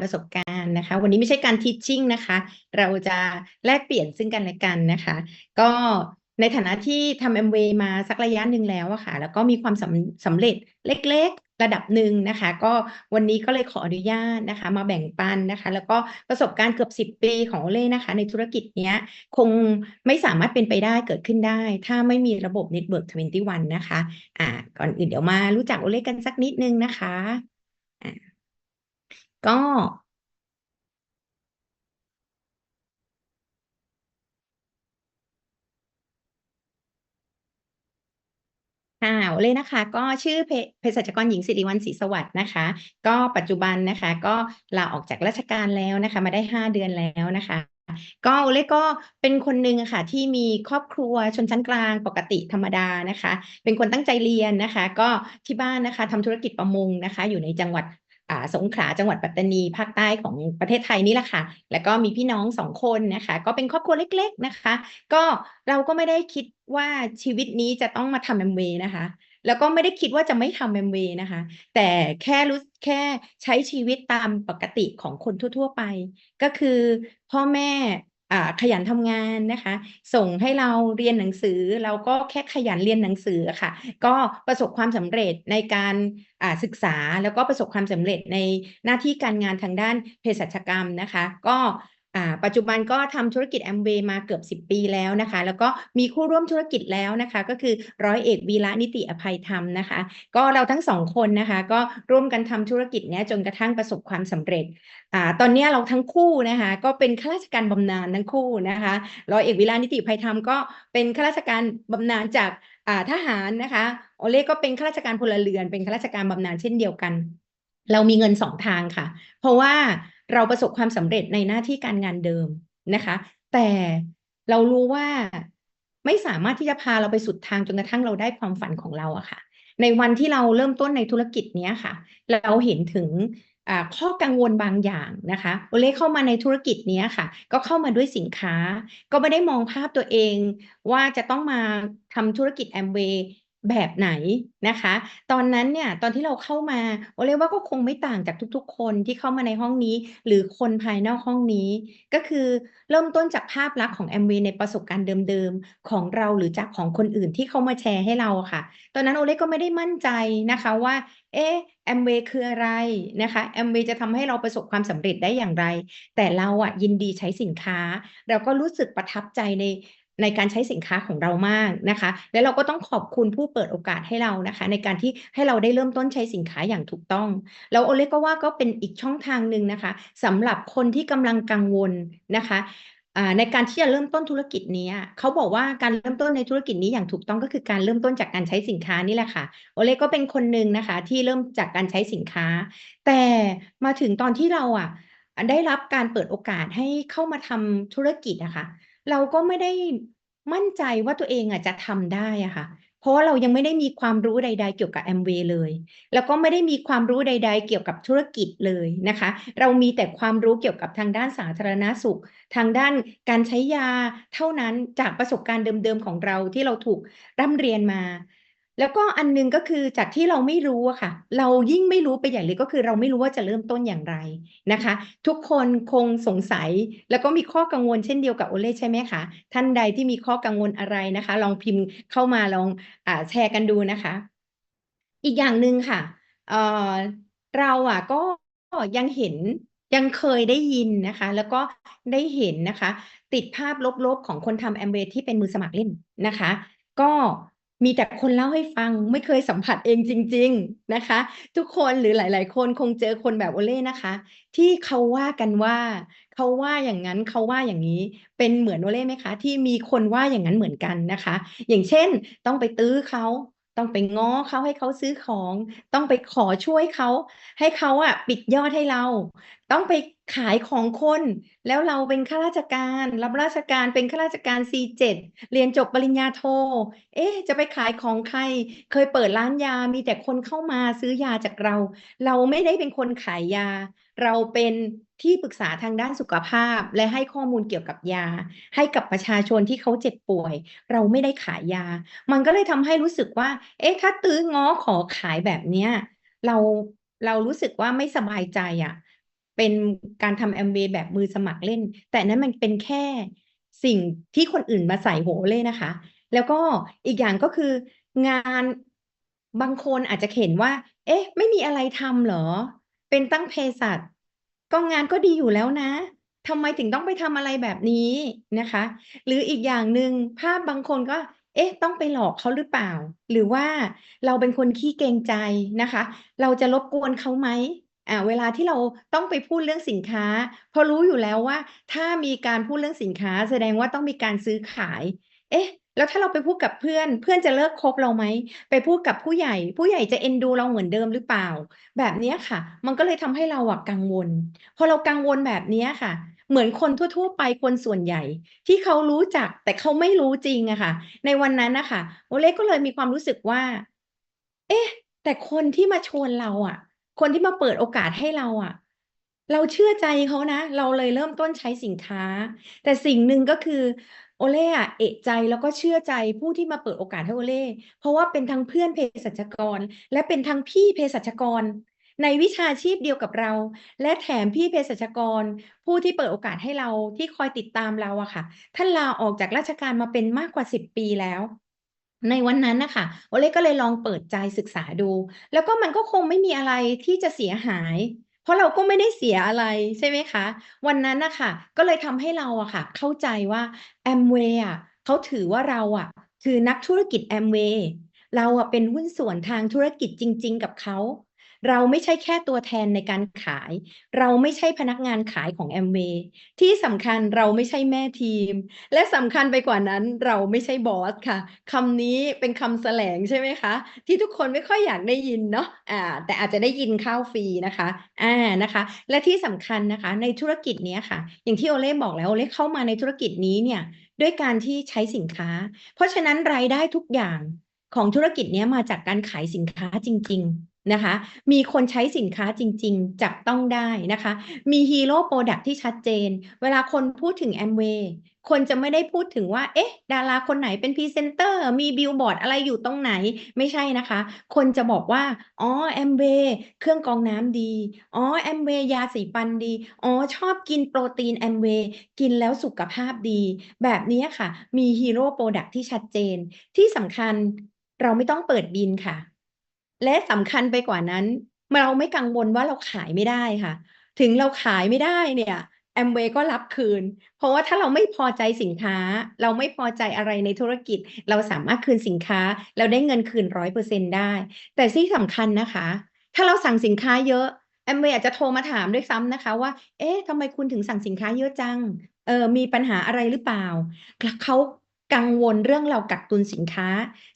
ประสบการณ์นะคะ วันนี้ไม่ใช่การ teaching นะคะ เราจะแลกเปลี่ยนซึ่งกันและกันนะคะ ก็ในฐานะที่ทำ MV มวมาสักระยะหนึ่งแล้วอะค่ะ แล้วก็มีความสำสำเร็จเล็กๆ ระดับหนึ่งนะคะ ก็วันนี้ก็เลยขออนุญาตนะคะ มาแบ่งปันนะคะ แล้วก็ประสบการณ์เกือบสิบปีของเล่นะคะ ในธุรกิจเนี้ยคงไม่สามารถเป็นไปได้เกิดขึ้นได้ ถ้าไม่มีระบบ Network 21 นะคะ อ่า ก่อนอื่นเดี๋ยวมารู้จักโอเล่กันสักนิดนึงนะคะอ่า ก็ ค่ะเล่นะคะ ก็ชื่อเภเภสัชกรหญิงสิริวัลศรีสวัสดิ์นะคะ ก็ปัจจุบันนะคะ ก็ลาออกจากราชการแล้วนะคะ มาได้ห้าเดือนแล้วนะคะ ก็โอเล่ก็เป็นคนหนึ่งอะค่ะที่มีครอบครัวชนชั้นกลางปกติธรรมดานะคะ เป็นคนตั้งใจเรียนนะคะ ก็ที่บ้านนะคะทำธุรกิจประมงนะคะ อยู่ในจังหวัด สงขลาจังหวัดปัตตานีภาคใต้ของประเทศไทยนี่แหละค่ะ แล้วก็มีพี่น้องสองคนนะคะ ก็เป็นครอบครัวเล็ก ๆนะคะ ก็เราก็ไม่ได้คิดว่าชีวิตนี้จะต้องมาทำแอมเวย์นะคะ แล้วก็ไม่ได้คิดว่าจะไม่ทำแอมเวย์นะคะ แต่แค่รู้แค่ใช้ชีวิตตามปกติของคนทั่ว ๆ ไป ก็คือพ่อแม่ ขยันทำงานนะคะ ส่งให้เราเรียนหนังสือเราก็แค่ขยันเรียนหนังสือค่ะ ก็ประสบความสำเร็จในการศึกษาแล้วก็ประสบความสำเร็จในหน้าที่การงานทางด้านเภสัชกรรมนะคะ ก็ ปัจจุบันก็ทำธุรกิจแอมเวย์มาเกือบสิบปีแล้วนะคะ แล้วก็มีคู่ร่วมธุรกิจแล้วนะคะ ก็คือร้อยเอกวีระนิติอภัยธรรมนะคะ ก็เราทั้งสองคนนะคะ ก็ร่วมกันทำธุรกิจเนี้ยจนกระทั่งประสบความสำเร็จอตอนนี้เราทั้งคู่นะคะ ก็เป็นข้าราชการบำนาญทั้งคู่นะคะร้อยเอกวิรานิติอภัยธรรมก็เป็นข้าราชการบำนาญจากทหารนะคะโอเล่ก็เป็นข้าราชการพลเรือน เป็นข้าราชการบำนาญเช่นเดียวกัน เรามีเงินสองทางค่ะ เพราะว่า เราประสบความสำเร็จในหน้าที่การงานเดิมนะคะ แต่เรารู้ว่าไม่สามารถที่จะพาเราไปสุดทางจนกระทั่งเราได้ความฝันของเราอะค่ะ ในวันที่เราเริ่มต้นในธุรกิจเนี้ยค่ะ เราเห็นถึงข้อกังวลบางอย่างนะคะโอเล่เข้ามาในธุรกิจนี้ค่ะ ก็เข้ามาด้วยสินค้า ก็ไม่ได้มองภาพตัวเอง ว่าจะต้องมาทำธุรกิจแอมเวย์ แบบไหนนะคะ ตอนนั้นเนี่ยตอนที่เราเข้ามาโอเล่ว่าก็คงไม่ต่างจากทุกๆ คนที่เข้ามาในห้องนี้ หรือคนภายนอกห้องนี้ ก็คือเริ่มต้นจากภาพลักษณ์ของแอมวย์ในประสบการณ์เดิมๆ ของเราหรือจากของคนอื่นที่เขามาแชร์ให้เราค่ะ ตอนนั้นโอเล่ก็ไม่ได้มั่นใจนะคะว่า เอ๊ะแอมเวย์คืออะไรนะคะแอมเวย์จะทำให้เราประสบความสำเร็จได้อย่างไร แต่เราอะยินดีใช้สินค้า เราก็รู้สึกประทับใจใน ในการใช้สินค้าของเรามากนะคะ และเราก็ต้องขอบคุณผู้เปิดโอกาสให้เรานะคะ ในการที่ให้เราได้เริ่มต้นใช้สินค้าอย่างถูกต้อง แล้วโอเล่ก็ว่าก็เป็นอีกช่องทางหนึ่งนะคะสำหรับคนที่กำลังกังวลนะคะในการที่จะเริ่มต้นธุรกิจนี้เขาบอกว่าการเริ่มต้นในธุรกิจนี้อย่างถูกต้องก็คือการเริ่มต้นจากการใช้สินค้านี่แหละค่ะโอเล่ก็เป็นคนหนึ่งนะคะ ที่เริ่มจากการใช้สินค้า แต่มาถึงตอนที่เราอะได้รับการเปิดโอกาสให้เข้ามาทำธุรกิจอะคะ เราก็ไม่ได้มั่นใจว่าตัวเองอะจะทำได้อะค่ะ เพราะว่าเรายังไม่ได้มีความรู้ใด ๆ เกี่ยวกับแอมเวย์เลย แล้วก็ไม่ได้มีความรู้ใด ๆ เกี่ยวกับธุรกิจเลยนะคะ เรามีแต่ความรู้เกี่ยวกับทางด้านสาธารณสุข ทางด้านการใช้ยาเท่านั้นจากประสบการณ์เดิมๆของเราที่เราถูกร่ำเรียนมา แล้วก็อันหนึงก็คือจากที่เราไม่รู้อะค่ะ เรายิ่งไม่รู้ไปใหญ่เลยก็คือ เราไม่รู้ว่าจะเริ่มต้นอย่างไรนะคะ ทุกคนคงสงสัย แล้วก็มีข้อกังวลเช่นเดียวกับโอเล่ใช่ไหมคะท่านใดที่มีข้อกังวลอะไรนะคะ ลองพิมพ์เข้ามาลองอแชร์กันดูนะคะ อีกอย่างหนึ่งค่ะเเราอะก็ยังเห็นยังเคยได้ยินนะคะ แล้วก็ได้เห็นนะคะ ติดภาพลบๆของคนทำแอมเวที่เป็นมือสมัครเล่นนะคะ ก็ มีแต่คนเล่าให้ฟังไม่เคยสัมผัสเองจริง ๆนะคะ ทุกคนหรือหลาย ๆ คนคงเจอคนแบบโอเล่นะคะ ที่เขาว่ากันว่า เขาว่าอย่างนั้นเขาว่าอย่างนี้เป็นเหมือนโอเล่ไหมคะ ที่มีคนว่าอย่างนั้นเหมือนกันนะคะ อย่างเช่น ต้องไปตื้อเขา ต้องไปง้อเขาให้เขาซื้อของ ต้องไปขอช่วยเขา ให้เขาอะปิดยอดให้เรา ต้องไปขายของคน แล้วเราเป็นข้าราชการ รับราชการเป็นข้าราชการ C7 เรียนจบปริญญาโท เอ๊ะ จะไปขายของใคร เคยเปิดร้านยามีแต่คนเข้ามาซื้อยาจากเรา เราไม่ได้เป็นคนขายยาเราเป็นที่ปรึกษาทางด้านสุขภาพ และให้ข้อมูลเกี่ยวกับยา ให้กับประชาชนที่เขาเจ็บป่วย เราไม่ได้ขายยา มันก็เลยทำให้รู้สึกว่า เอ๊ะถ้าตื้อง้อขอขายแบบเนี้ยเราเรารู้สึกว่าไม่สบายใจอะเเป็นการทำแอมเวย์แบบมือสมัครเล่น แต่นนั้นมันเป็นแค่สิ่งที่คนอื่นมาใส่หัวเลยนะคะ แล้วก็อีกอย่างก็คืองานบางคนอาจจะเห็นว่า เอ๊ะ ไม่มีอะไรทำเหรอ เป็นตั้งเภสัชก็งานก็ดีอยู่แล้วนะทำไมถึงต้องไปทำอะไรแบบนี้นะคะ หรืออีกอย่างหนึ่งภาพบางคนก็ เอ๊ะ ต้องไปหลอกเขาหรือเปล่า หรือว่าเราเป็นคนขี้เกรงใจนะคะ เราจะรบกวนเขาไหมอ่าเวลาที่เราต้องไปพูดเรื่องสินค้าเพราะรู้อยู่แล้วว่า ถ้ามีการพูดเรื่องสินค้า แสดงว่าต้องมีการซื้อขาย เอ๊ะ แล้วถ้าเราไปพูดกับเพื่อน เพื่อนจะเลิกคบเราไหม ไปพูดกับผู้ใหญ่ ผู้ใหญ่จะเอ็นดูเราเหมือนเดิมหรือเปล่า แบบนี้ค่ะ มันก็เลยทำให้เราอะกังวล พอเรากังวลแบบนี้ค่ะ เหมือนคนทั่ว ๆ ไปคนส่วนใหญ่ ที่เขารู้จักแต่เขาไม่รู้จริงอะค่ะ ในวันนั้นนะคะโอเล่ก็เลยมีความรู้สึกว่า เอ๊ะ แต่คนที่มาชวนเราอะคนที่มาเปิดโอกาสให้เราอะเราเชื่อใจเขานะ เราเลยเริ่มต้นใช้สินค้า แต่สิ่งหนึ่งก็คือ โอเล่อะเอะใจแล้วก็เชื่อใจผู้ที่มาเปิดโอกาสให้โอเล่เพราะว่าเป็นทั้งเพื่อนเภสัชกร และเป็นทั้งพี่เภสัชกร ในวิชาชีพเดียวกับเรา และแถมพี่เภสัชกร ผู้ที่เปิดโอกาสให้เราที่คอยติดตามเราอะค่ะ ท่านลาออกจากราชการมาเป็นมากกว่า 10 ปีแล้วในวันนั้นนะคะโอเล่ก็เลยลองเปิดใจศึกษาดู แล้วก็มันก็คงไม่มีอะไรที่จะเสียหาย เพราะเราก็ไม่ได้เสียอะไร ใช่ไหมคะ วันนั้นน่ะค่ะ ก็เลยทำให้เราอะค่ะ เข้าใจว่า Amway อะ เขาถือว่าเราอะ คือนักธุรกิจ Amway เราอะเป็นหุ้นส่วนทางธุรกิจจริง ๆ กับเขา เราไม่ใช่แค่ตัวแทนในการขาย เราไม่ใช่พนักงานขายของ Amway ที่สำคัญเราไม่ใช่แม่ทีม และสำคัญไปกว่านั้นเราไม่ใช่บอสค่ะคำนี้เป็นคำแสลงใช่ไหมคะ ที่ทุกคนไม่ค่อยอยากได้ยินเนาะอ่าแต่อาจจะได้ยินข้าวฟรีนะคะอานะคะ และที่สำคัญนะคะในธุรกิจนี้ค่ะ อย่างที่โอเล่บอกแล้วโอเล่เข้ามาในธุรกิจนี้เนี่ยด้วยการที่ใช้สินค้า เพราะฉะนั้นรายได้ทุกอย่างของธุรกิจนี้มาจากการขายสินค้าจริง ๆ นะคะ มีคนใช้สินค้าจริง ๆ จับต้องได้นะคะ มีฮีโร่พรดักต์ที่ชัดเจน เวลาคนพูดถึง Amway คนจะไม่ได้พูดถึงว่า เอ๊ะ ดาราคนไหนเป็นพรีเซนเตอร์ มีบิลบอร์ดอะไรอยู่ตรงไหน ไม่ใช่นะคะ คนจะบอกว่า อ๋อ Amway เครื่องกรองน้ำดี อ๋อ Amway ยาสีฟันดี อ๋อ ชอบกินโปรตีน Amway กินแล้วสุขภาพดี แบบนี้ค่ะ มีฮีโร่พรดักต์ที่ชัดเจน ที่สำคัญเราไม่ต้องเปิดบิลค่ะ และสำคัญไปกว่านั้น เราไม่กังวลว่าเราขายไม่ได้ค่ะ ถึงเราขายไม่ได้เนี่ย Amway ก็รับคืน เพราะว่าถ้าเราไม่พอใจสินค้า เราไม่พอใจอะไรในธุรกิจ เราสามารถคืนสินค้าแล้วได้เงินคืน100%ได้ แต่ที่สำคัญนะคะ ถ้าเราสั่งสินค้าเยอะ Amway อาจจะโทรมาถามด้วยซ้ำนะคะว่า เอ๊ะทำไมคุณถึงสั่งสินค้าเยอะจังเอ่อมีปัญหาอะไรหรือเปล่า เขา กังวลเรื่องเรากักตุนสินค้า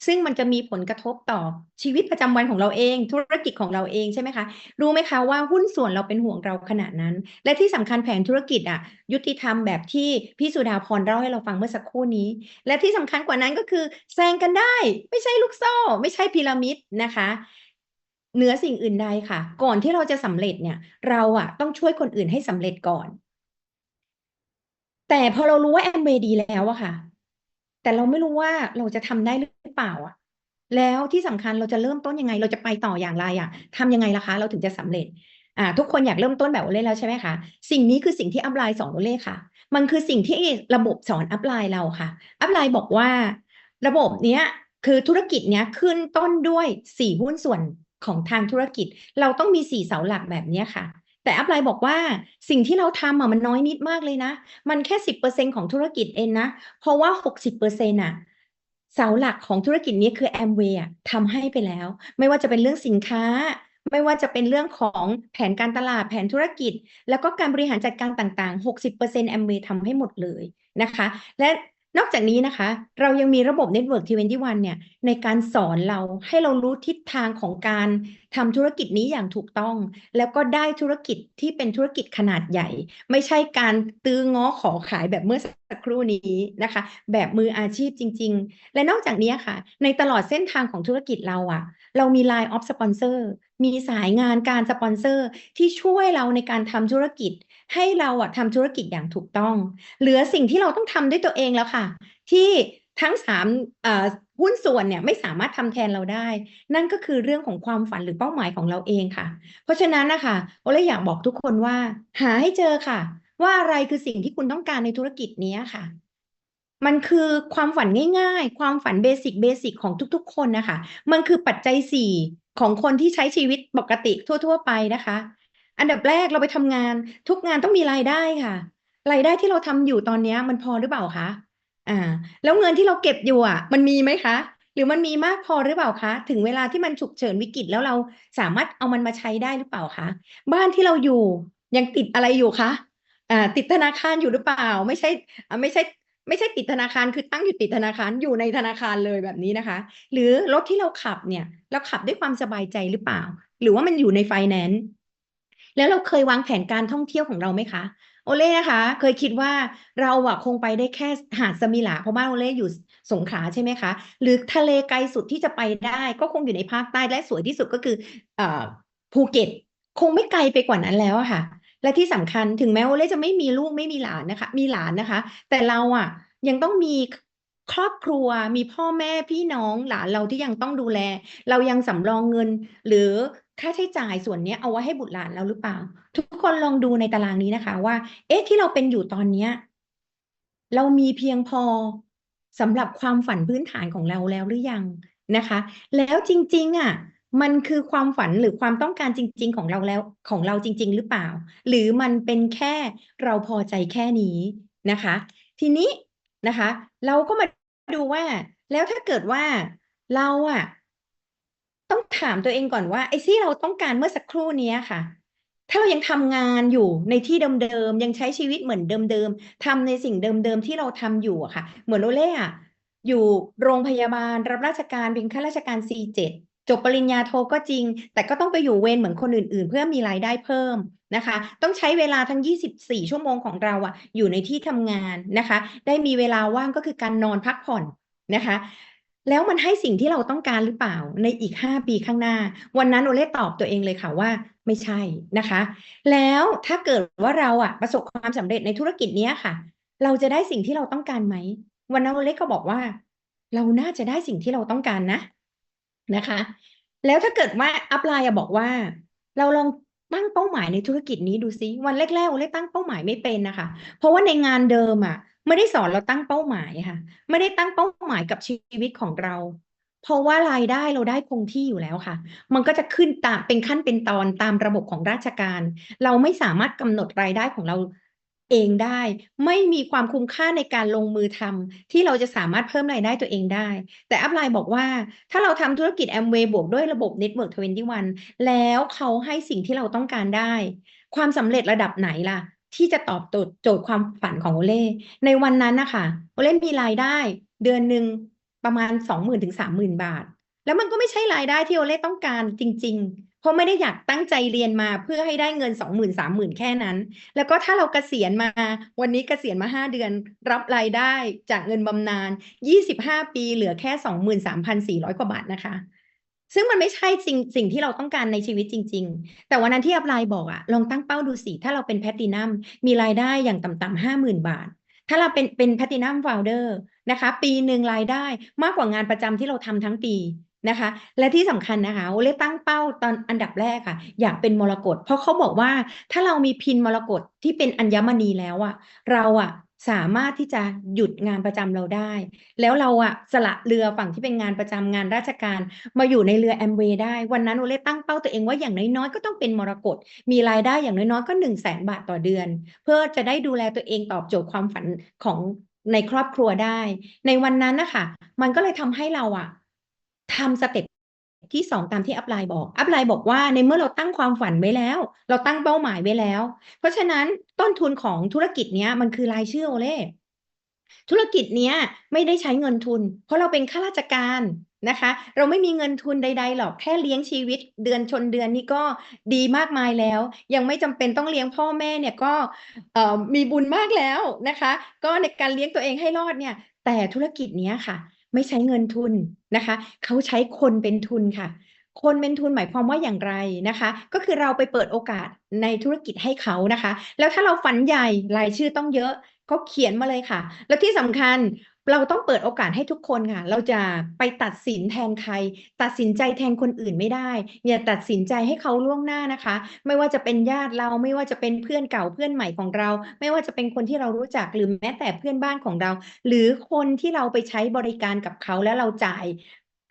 ซึ่งมันจะมีผลกระทบต่อชีวิตประจำวันของเราเอง ธุรกิจของเราเองใช่ไหมคะ รู้ไหมคะว่าหุ้นส่วนเราเป็นห่วงเราขนาดนั้น และที่สำคัญแผนธุรกิจอะยุติธรรมแบบที่พี่สุดาพรเล่าให้เราฟังเมื่อสักครู่นี้ และที่สำคัญกว่านั้นก็คือแซงกันได้ ไม่ใช่ลูกโซ่ ไม่ใช่พีระมิดนะคะเหนือสิ่งอื่นใดค่ะ ก่อนที่เราจะสำเร็จเนี่ย เราอะต้องช่วยคนอื่นให้สำเร็จก่อน แต่พอเรารู้ว่า Amway ดีแล้วอะค่ะ แต่เราไม่รู้ว่าเราจะทำได้หรือเปล่าอะ แล้วที่สำคัญเราจะเริ่มต้นยังไง เราจะไปต่ออย่างไรอะทำยังไงล่ะคะ เราถึงจะสำเร็จอ่าทุกคนอยากเริ่มต้นแบบโอเล่แล้วใช่ไหมคะ สิ่งนี้คือสิ่งที่อัพไลน์สอนโอเล่ค่ะ มันคือสิ่งที่ระบบสอนอัพไลน์เราค่ะ อัพไลน์บอกว่า ระบบเนี้ยคือธุรกิจเนี้ยขึ้นต้นด้วย4หุ้นส่วนของทางธุรกิจ เราต้องมี4เสาหลักแบบเนี้ยค่ะ แต่อัพไลน์บอกว่าสิ่งที่เราทำอะมันน้อยนิดมากเลยนะ มันแค่10%ของธุรกิจเองนะ เพราะว่า60%น่ะเสาหลักของธุรกิจนี้คือ Amway อะทำให้ไปแล้ว ไม่ว่าจะเป็นเรื่องสินค้า ไม่ว่าจะเป็นเรื่องของแผนการตลาดแผนธุรกิจ แล้วก็การบริหารจัดการต่าง ๆ 60% Amway ทำให้หมดเลยนะคะ และ นอกจากนี้นะคะ เรายังมีระบบ Network 21 เนี่ย ในการสอนเราให้เรารู้ทิศทางของการทำธุรกิจนี้อย่างถูกต้อง แล้วก็ได้ธุรกิจที่เป็นธุรกิจขนาดใหญ่ ไม่ใช่การตื้อง้อขอขายแบบเมื่อสักครู่นี้นะคะ แบบมืออาชีพจริง ๆ และนอกจากนี้ค่ะ ในตลอดเส้นทางของธุรกิจเราอะเรามี Line of Sponsor มีสายงานการสปอนเซอร์ที่ช่วยเราในการทำธุรกิจ ให้เราอะทำธุรกิจอย่างถูกต้อง เหลือสิ่งที่เราต้องทำด้วยตัวเองแล้วค่ะ ที่ทั้งสามหุ้นส่วนเนี่ยไม่สามารถทำแทนเราได้ นั่นก็คือเรื่องของความฝันหรือเป้าหมายของเราเองค่ะ เพราะฉะนั้นนะคะโอเลยอยากบอกทุกคนว่า หาให้เจอค่ะ ว่าอะไรคือสิ่งที่คุณต้องการในธุรกิจนี้ค่ะ มันคือความฝันง่าย ๆ ความฝันเบสิกเบสิกของทุกๆ คนนะคะ มันคือปัจจัยสี่ของคนที่ใช้ชีวิตปกติทั่ว ๆ ไปนะคะ อันดับแรกเราไปทำงาน ทุกงานต้องมีรายได้ค่ะ รายได้ที่เราทำอยู่ตอนเนี้ยมันพอหรือเปล่าคะ อ่า แล้วเงินที่เราเก็บอยู่อะ มันมีไหมคะ หรือมันมีมากพอหรือเปล่าคะ ถึงเวลาที่มันฉุกเฉินวิกฤตแล้วเราสามารถเอามันมาใช้ได้หรือเปล่าคะ บ้านที่เราอยู่ยังติดอะไรอยู่คะ อ่า ติดธนาคารอยู่หรือเปล่า ไม่ใช่อ่าไม่ใช่ไม่ใช่ติดธนาคารคือตั้งอยู่ติดธนาคารอยู่ในธนาคารเลยแบบนี้นะคะ หรือรถที่เราขับเนี่ย เราขับด้วยความสบายใจหรือเปล่า หรือว่ามันอยู่ในไฟแนนซ์ แล้วเราเคยวางแผนการท่องเที่ยวของเราไหมคะ โอเล่นะคะ เคยคิดว่าเราอะคงไปได้แค่หาดสมิลาเพราะบ้านโอเล่อยู่สงขลาใช่ไหมคะ หรือทะเลไกลสุดที่จะไปได้ก็คงอยู่ในภาคใต้และสวยที่สุดก็คืออภูเก็ต คงไม่ไกลไปกว่านั้นแล้วค่ะ และที่สำคัญถึงแม้โอเล่จะไม่มีลูกไม่มีหลานนะคะ มีหลานนะคะ แต่เราอะยังต้องมีครอบครัวมีพ่อแม่พี่น้องหลานเราที่ยังต้องดูแล เรายังสำรองเงิน หรือ ค่าใช้จ่ายส่วนนี้เอาไว้ให้บุตรหลานเราหรือเปล่า ทุกคนลองดูในตารางนี้นะคะ ว่า เอ๊ะที่เราเป็นอยู่ตอนเนี้ยเรามีเพียงพอสำหรับความฝันพื้นฐานของเราแล้วหรือยังนะคะ แล้วจริง ๆอะมันคือความฝันหรือความต้องการจริง ๆ ของเราแล้วของเราจริง ๆ หรือเปล่า หรือมันเป็นแค่เราพอใจแค่นี้นะคะ ทีนี้นะคะ เราก็มาดูว่า แล้วถ้าเกิดว่าเราอะ ต้องถามตัวเองก่อนว่าไอ้ที่เราต้องการเมื่อสักครู่นี้ค่ะ ถ้าเรายังทำงานอยู่ในที่เดิมๆยังใช้ชีวิตเหมือนเดิมๆทำในสิ่งเดิมๆที่เราทำอยู่อะค่ะ เหมือนโอเล่อะอยู่โรงพยาบาลรับราชการเป็นข้าราชการ C7 จบปริญญาโทก็จริง แต่ก็ต้องไปอยู่เวรเหมือนคนอื่น ๆ เพื่อมีรายได้เพิ่มนะคะ ต้องใช้เวลาทั้ง 24 ชั่วโมงของเราอะอยู่ในที่ทำงานนะคะ ได้มีเวลาว่างก็คือการนอนพักผ่อนนะคะ แล้วมันให้สิ่งที่เราต้องการหรือเปล่าในอีก 5 ปีข้างหน้า วันนั้นโอเล่ตอบตัวเองเลยค่ะว่าไม่ใช่นะคะ แล้วถ้าเกิดว่าเราอะประสบความสำเร็จในธุรกิจนี้ค่ะ เราจะได้สิ่งที่เราต้องการไหม วันนั้นโอเล่ก็บอกว่า เราน่าจะได้สิ่งที่เราต้องการนะนะคะ แล้วถ้าเกิดว่าอัปไลน์บอกว่า เราลองตั้งเป้าหมายในธุรกิจนี้ดูซิวันแรกๆโอเล่ตั้งเป้าหมายไม่เป็นนะคะ เพราะว่าในงานเดิมอะ ไม่ได้สอนเราตั้งเป้าหมายค่ะ ไม่ได้ตั้งเป้าหมายกับชีวิตของเรา เพราะว่ารายได้เราได้คงที่อยู่แล้วค่ะ มันก็จะขึ้นตามเป็นขั้นเป็นตอนตามระบบของราชการ เราไม่สามารถกำหนดรายได้ของเราเองได้ ไม่มีความคุ้มค่าในการลงมือทำที่เราจะสามารถเพิ่มรายได้ตัวเองได้ แต่อัปไลน์บอกว่า ถ้าเราทำธุรกิจ Amway บวกด้วยระบบ Network 21 แล้วเขาให้สิ่งที่เราต้องการได้ ความสำเร็จระดับไหนล่ะ ที่จะตอบโตดโจทย์ความฝันของโอเล่ในวันนั้นนะคะโอเล่มีรายได้เดือนหนึ่งประมาณ20,000-30,000บาท แล้วมันก็ไม่ใช่รายได้ที่โอเล่ต้องการจริง ๆ เพราะไม่ได้อยากตั้งใจเรียนมาเพื่อให้ได้เงิน20,000-30,000แค่นั้น แล้วก็ถ้าเราเกษียณมา วันนี้เกษียณมา5เดือน รับรายได้จากเงินบำนาญ25ปีเหลือแค่23,400กว่าบาทนะคะ ซึ่งมันไม่ใช่สิ่งสิ่งที่เราต้องการในชีวิตจริง ๆ แต่วันนั้นที่อัปไลน์บอกอะลองตั้งเป้าดูสิ ถ้าเราเป็นแพตตินัมมีรายได้อย่างต่ำๆ50,000บาท ถ้าเราเป็นเป็นแพตตินัม Founder นะคะ ปีหนึ่งรายได้มากกว่างานประจำที่เราทำทั้งปีนะคะ และที่สำคัญนะคะโอเล่ตั้งเป้าตอนอันดับแรกค่ะ อยากเป็นมรกตเพราะเขาบอกว่าถ้าเรามีพินมรกตที่เป็นอัญมณีแล้วอะเราอะ สามารถที่จะหยุดงานประจำเราได้ แล้วเราอะสละเรือฝั่งที่เป็นงานประจำงานราชการ มาอยู่ในเรือ Amway ได้ วันนั้นโอเล่ตั้งเป้าตัวเองว่าอย่างน้อยๆก็ต้องเป็นมรกตมีรายได้อย่างน้อยๆก็100,000บาทต่อเดือน เพื่อจะได้ดูแลตัวเองตอบโจทย์ความฝันของในครอบครัวได้ ในวันนั้นนะคะมันก็เลยทำให้เราอะทำสเต็ป ที่ 2 ตามที่อัปไลน์บอกอัปไลน์บอกว่าในเมื่อเราตั้งความฝันไว้แล้ว เราตั้งเป้าหมายไว้แล้ว เพราะฉะนั้นต้นทุนของธุรกิจเนี้ยมันคือรายชื่อโอเล่ธุรกิจเนี้ยไม่ได้ใช้เงินทุน เพราะเราเป็นข้าราชการนะคะ เราไม่มีเงินทุนใด ๆ หรอกแค่เลี้ยงชีวิตเดือนชนเดือนนี่ก็ดีมากมายแล้ว ยังไม่จำเป็นต้องเลี้ยงพ่อแม่เนี่ยก็มีบุญมากแล้วนะคะ ก็ในการเลี้ยงตัวเองให้รอดเนี่ยแต่ธุรกิจเนี้ยค่ะ ไม่ใช้เงินทุนนะคะ เขาใช้คนเป็นทุนค่ะ คนเป็นทุนหมายความว่าอย่างไรนะคะ ก็คือเราไปเปิดโอกาสในธุรกิจให้เขานะคะ แล้วถ้าเราฝันใหญ่รายชื่อต้องเยอะก็เขียนมาเลยค่ะ แล้วที่สำคัญ เราต้องเปิดโอกาสให้ทุกคนค่ะ เราจะไปตัดสินแทนใคร ตัดสินใจแทนคนอื่นไม่ได้ อย่าตัดสินใจให้เขาล่วงหน้านะคะ ไม่ว่าจะเป็นญาติเราไม่ว่าจะเป็นเพื่อนเก่าเพื่อนใหม่ของเรา ไม่ว่าจะเป็นคนที่เรารู้จักหรือแม้แต่เพื่อนบ้านของเรา หรือคนที่เราไปใช้บริการกับเขาแล้วเราจ่าย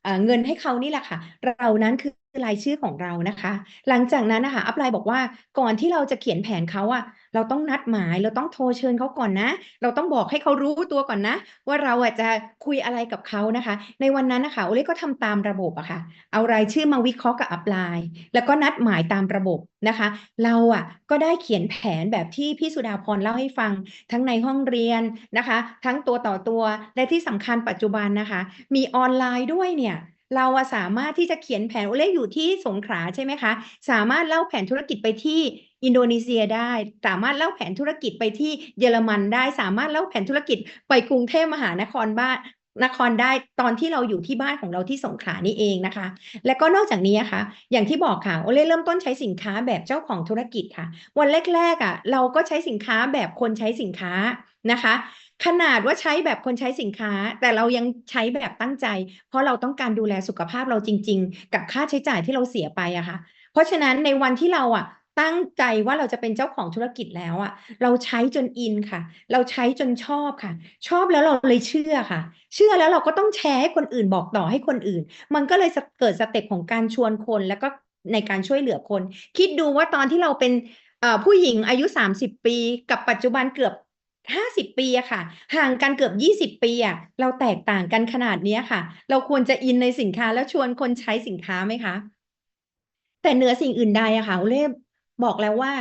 เอ่อเงินให้เขานี่แหละค่ะ เรานั้นคือ รายชื่อของเรานะคะ หลังจากนั้นนะคะอัพไลน์บอกว่าก่อนที่เราจะเขียนแผนเขาอะเราต้องนัดหมายเราต้องโทรเชิญเขาก่อนนะ เราต้องบอกให้เขารู้ตัวก่อนนะ ว่าเราอะจะคุยอะไรกับเขานะคะ ในวันนั้นนะคะโอเล่ก็ทำตามระบบอะค่ะ เอารายชื่อมาวิเคราะห์กับอัพไลน์แล้วก็นัดหมายตามระบบนะคะ เราอะก็ได้เขียนแผนแบบที่พี่สุดาพรเล่าให้ฟัง ทั้งในห้องเรียนนะคะ ทั้งตัวต่อตัวและที่สำคัญปัจจุบันนะคะ มีออนไลน์ด้วยเนี่ย เราอะสามารถที่จะเขียนแผนโอเล่อยู่ที่สงขลาใช่ไหมคะ สามารถเล่าแผนธุรกิจไปที่อินโดนีเซียได้ สามารถเล่าแผนธุรกิจไปที่เยอรมันได้ สามารถเล่าแผนธุรกิจไปกรุงเทพมหานครบ้านนครได้ตอนที่เราอยู่ที่บ้านของเราที่สงขลานี่เองนะคะ และก็นอกจากนี้นะคะอย่างที่บอกค่ะโอเล่เริ่มต้นใช้สินค้าแบบเจ้าของธุรกิจค่ะ วันแรกๆอะเราก็ใช้สินค้าแบบคนใช้สินค้านะคะ ขนาดว่าใช้แบบคนใช้สินค้า แต่เรายังใช้แบบตั้งใจ เพราะเราต้องการดูแลสุขภาพเราจริง ๆ กับค่าใช้จ่ายที่เราเสียไปอะค่ะ เพราะฉะนั้นในวันที่เราอะตั้งใจว่าเราจะเป็นเจ้าของธุรกิจแล้วอะเราใช้จนอินค่ะ เราใช้จนชอบค่ะ ชอบแล้วเราเลยเชื่อค่ะ เชื่อแล้วเราก็ต้องแชร์ให้คนอื่นบอกต่อให้คนอื่น มันก็เลยเกิดสเต็ปของการชวนคนแล้วก็ในการช่วยเหลือคน คิดดูว่าตอนที่เราเป็นผู้หญิงอายุ 30 ปี กับปัจจุบันเกือบ ห้าสิบปีอะค่ะ ห่างกันเกือบยี่สิบปีอะเราแตกต่างกันขนาดนี้ค่ะ เราควรจะอินในสินค้าแล้วชวนคนใช้สินค้าไหมคะ แต่เหนือสิ่งอื่นใดอะค่ะเล่บอกแล้วว่า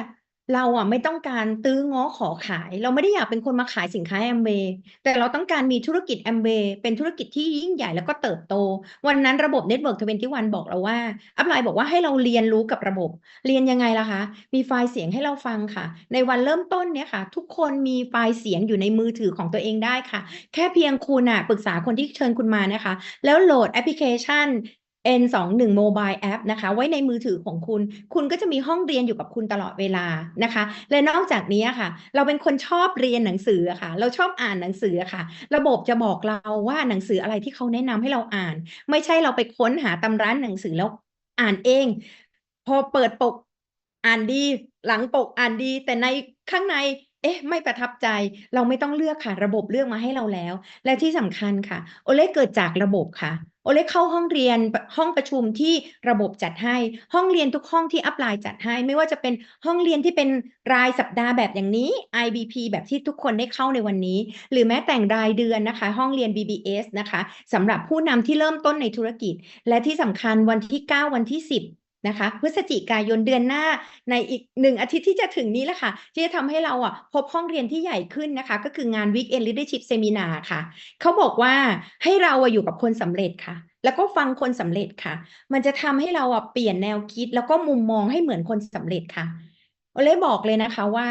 เราอะไม่ต้องการตื้อง้อขอขาย เราไม่ได้อยากเป็นคนมาขายสินค้าแอมเบย์แต่เราต้องการมีธุรกิจแอมเบย์เป็นธุรกิจที่ยิ่งใหญ่แล้วก็เติบโต วันนั้นระบบ Network 21 บอกเราว่า อัพไลน์บอกว่าให้เราเรียนรู้กับระบบ เรียนยังไงล่ะคะ มีไฟล์เสียงให้เราฟังค่ะ ในวันเริ่มต้นเนี่ยค่ะ ทุกคนมีไฟล์เสียงอยู่ในมือถือของตัวเองได้ค่ะ แค่เพียงคุณอะปรึกษาคนที่เชิญคุณมานะคะ แล้วโหลดแอปพลิเคชัน N21 Mobile App นะคะ ไว้ในมือถือของคุณ คุณก็จะมีห้องเรียนอยู่กับคุณตลอดเวลานะคะ และนอกจากนี้ค่ะ เราเป็นคนชอบเรียนหนังสือค่ะ เราชอบอ่านหนังสือค่ะ ระบบจะบอกเราว่าหนังสืออะไรที่เขาแนะนำให้เราอ่าน ไม่ใช่เราไปค้นหาตำร้านหนังสือแล้วอ่านเอง พอเปิดปกอ่านดี หลังปกอ่านดี แต่ในข้างใน เอ๊ะ ไม่ประทับใจ เราไม่ต้องเลือกค่ะ ระบบเลือกมาให้เราแล้ว และที่สำคัญค่ะ โอเล่เกิดจากระบบค่ะ โอเล็กเข้าห้องเรียนห้องประชุมที่ระบบจัดให้ ห้องเรียนทุกห้องที่อัพไลน์จัดให้ ไม่ว่าจะเป็นห้องเรียนที่เป็นรายสัปดาห์แบบอย่างนี้ IBP แบบที่ทุกคนได้เข้าในวันนี้ หรือแม้แต่งรายเดือนนะคะ ห้องเรียน BBS นะคะสำหรับผู้นำที่เริ่มต้นในธุรกิจ และที่สำคัญวันที่ 9 วันที่ 10 นะคะพฤศจิกายนเดือนหน้าในอีกหนึ่งอาทิตย์ที่จะถึงนี้แหละค่ะ ที่จะทำให้เราอะพบห้องเรียนที่ใหญ่ขึ้นนะคะ ก็คืองาน Weekend Leadership Seminar ค่ะ เขาบอกว่าให้เราอยู่กับคนสำเร็จค่ะ แล้วก็ฟังคนสำเร็จค่ะ มันจะทำให้เราอะเปลี่ยนแนวคิด แล้วก็มุมมองให้เหมือนคนสำเร็จค่ะโอเล่บอกเลยนะคะว่า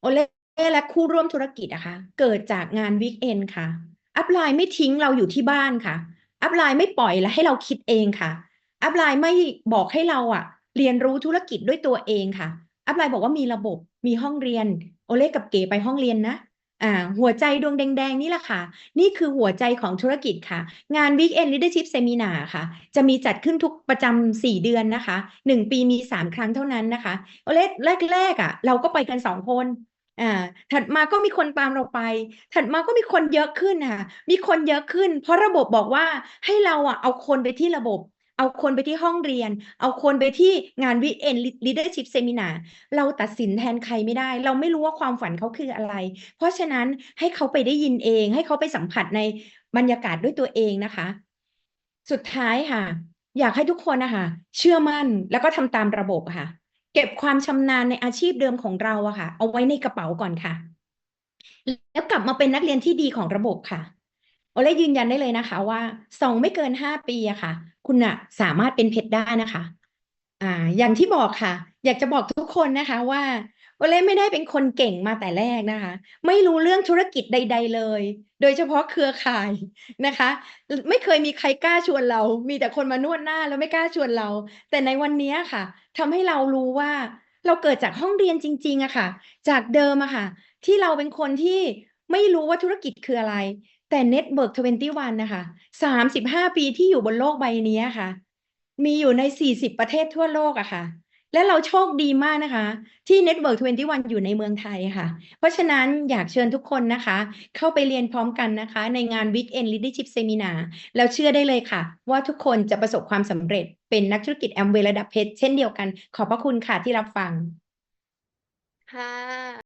โอเล่และคู่ร่วมธุรกิจนะคะเกิดจากงาน Weekend ค่ะ อัพไลน์ไม่ทิ้งเราอยู่ที่บ้านค่ะ อัพไลน์ไม่ปล่อยและให้เราคิดเองค่ะ อัพไลน์ไม่บอกให้เราอะเรียนรู้ธุรกิจด้วยตัวเองค่ะ อัพไลน์บอกว่ามีระบบมีห้องเรียน โอเล่กับเก๋ไปห้องเรียนนะอ่าหัวใจดวงแดง ๆ นี่แหละค่ะ นี่คือหัวใจของธุรกิจค่ะ งาน Weekend Leadership Seminar ค่ะ จะมีจัดขึ้นทุกประจำสี่เดือนนะคะหนึ่งปีมีสามครั้งเท่านั้นนะคะโอเล่แรกๆอะ เราก็ไปกันสองคนอ่าถัดมาก็มีคนตามเราไป ถัดมาก็มีคนเยอะขึ้นค่ะ มีคนเยอะขึ้น เพราะระบบบอกว่าให้เราอะเอาคนไปที่ระบบ เอาคนไปที่ห้องเรียน เอาคนไปที่งานวิเอ็นลีดเดอร์ชิพเซมินาเราตัดสินแทนใครไม่ได้ เราไม่รู้ว่าความฝันเขาคืออะไร เพราะฉะนั้นให้เขาไปได้ยินเอง ให้เขาไปสัมผัสในบรรยากาศด้วยตัวเองนะคะ สุดท้ายค่ะ อยากให้ทุกคนนะคะเชื่อมั่นแล้วก็ทำตามระบบค่ะ เก็บความชำนาญในอาชีพเดิมของเราอะค่ะ เอาไว้ในกระเป๋าก่อนค่ะ แล้วกลับมาเป็นนักเรียนที่ดีของระบบค่ะ โอเล่ยืนยันได้เลยนะคะ ว่าสองไม่เกินห้าปีอะค่ะ คุณอะสามารถเป็นเพชรได้นะคะ อ่า อย่างที่บอกค่ะ อยากจะบอกทุกคนนะคะว่าโอเล่ไม่ได้เป็นคนเก่งมาแต่แรกนะคะ ไม่รู้เรื่องธุรกิจใด ๆ เลย โดยเฉพาะเครือข่ายนะคะ ไม่เคยมีใครกล้าชวนเรา มีแต่คนมานวดหน้าแล้วไม่กล้าชวนเรา แต่ในวันนี้ค่ะทำให้เรารู้ว่าเราเกิดจากห้องเรียนจริงๆอะค่ะ จากเดิมอะค่ะ ที่เราเป็นคนที่ไม่รู้ว่าธุรกิจคืออะไร แต่ Network 21 นะคะ 35 ปีที่อยู่บนโลกใบนี้ค่ะ มีอยู่ใน 40 ประเทศทั่วโลกอะค่ะ และเราโชคดีมากนะคะ ที่ Network 21 อยู่ในเมืองไทยค่ะ เพราะฉะนั้นอยากเชิญทุกคนนะคะ เข้าไปเรียนพร้อมกันนะคะ ในงาน Weekend Leadership Seminar แล้วเชื่อได้เลยค่ะ ว่าทุกคนจะประสบความสำเร็จเป็นนักธุรกิจแอมเวระดับเพชรเช่นเดียวกัน ขอบพระคุณค่ะที่รับฟังค่ะ